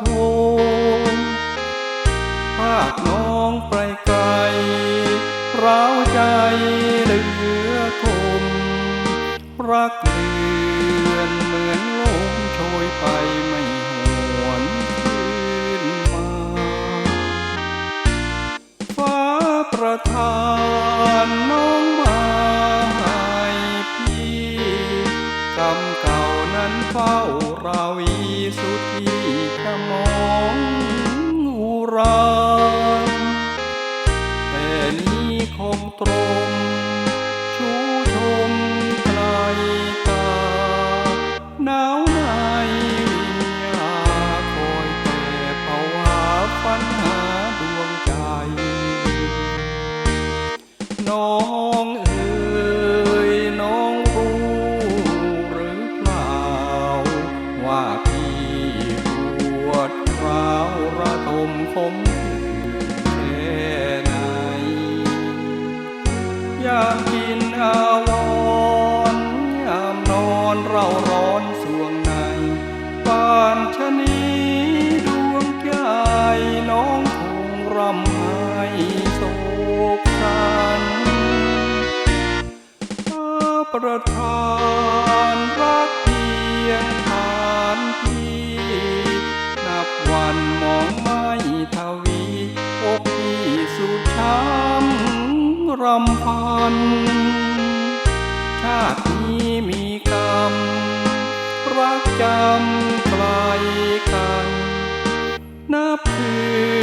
ทมภาคน้องไปไกลร้าวใจเหลือคมรักเลือนเหมือนลมโชยไปไม่หวนคืนมา ฟ้าประทานน้องมาให้พี่กรรมเก่านั้นเฝ้าราวีสุดที่ รานแต่นี้คงตรงชูชมไกลตาหนาวในวิญญาคอยแต่ภาวะฝันหาดวงใจ น้องเอ๋ มคมแค่ไหนยามกินอาวรยามนอนเราร้อนสวงในปานชะนีดวงใจน้องคงรำไห้โศกสันฟ้าประทาน รำพัน ชาตินี้มีกรรม รักจำไกลกัน นับถือ